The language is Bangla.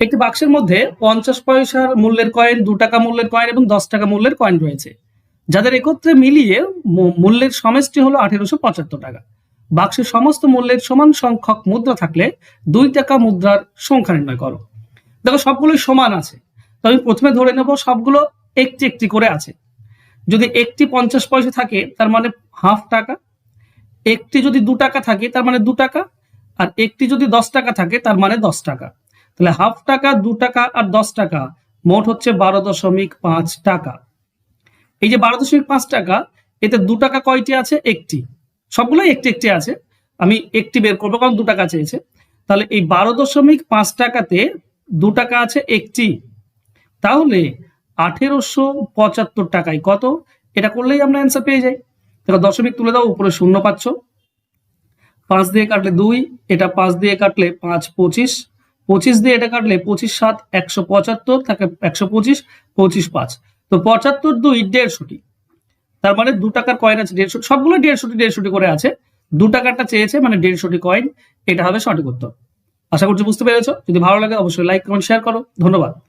একটি বাক্সের মধ্যে পঞ্চাশ পয়সার মূল্যের কয়েন দু টাকা মূল্যের কয়েন এবং দশ টাকা মূল্যের কয়েন রয়েছে। যাদের একত্রে মিলিয়ে মূল্যের সমষ্টি হলো আঠেরোশো পঁচাত্তর টাকা। বাক্সের সমস্ত মূল্যের সমান সংখ্যক মুদ্রা থাকলে দুই টাকা মুদ্রার সংখ্যা নির্ণয় করো। দেখো, সবগুলোই সমান আছে। তো আমি প্রথমে ধরে নেব, সবগুলো একটি একটি করে আছে। যদি একটি পঞ্চাশ পয়সা থাকে, তার মানে হাফ টাকা। একটি যদি দু টাকা থাকে, তার মানে দু টাকা। আর একটি যদি দশ টাকা থাকে, তার মানে দশ টাকা। তাহলে হাফ টাকা, দু টাকা আর দশ টাকা, মোট হচ্ছে বারো দশমিক পাঁচ টাকা। এই যে বারো দশমিক পাঁচ টাকা, এতে দু টাকা কয়টি আছে? একটি। সবগুলোই একটি একটি আছে। আমি একটি বের করব কারণ দু টাকা চেয়েছে। তাহলে এই বারো দশমিক পাঁচ টাকাতে দু টাকা আছে, একটি। তাহলে আঠেরোশো পঁচাত্তর টাকায় কত? এটা করলেই আমরা অ্যান্সার পেয়ে যাই। দেখো দশমিক তুলে দাও, উপরে শূন্য পাচ্ছ। পাঁচ দিয়ে কাটলে দুই, এটা পাঁচ দিয়ে কাটলে পাঁচ পঁচিশ। পঁচিশ দিয়ে এটা কাটলে পঁচিশ সাত, একশো পঁচাত্তর থাকে একশো পঁচিশ পঁচিশ পাঁচ। তো পঁচাত্তর দুই দেড়শোটি। তার মানে দু টাকার কয়েন আছে, দেড়শো, সবগুলো দেড়শোটি দেড়শোটি করে আছে। দু টাকারটা চেয়েছে মানে দেড়শোটি কয়েন এটা হবে সঠিক উত্তর। আশা করছি বুঝতে পেরেছ। যদি ভালো লাগে অবশ্যই লাইক কমেন্ট শেয়ার করো। ধন্যবাদ।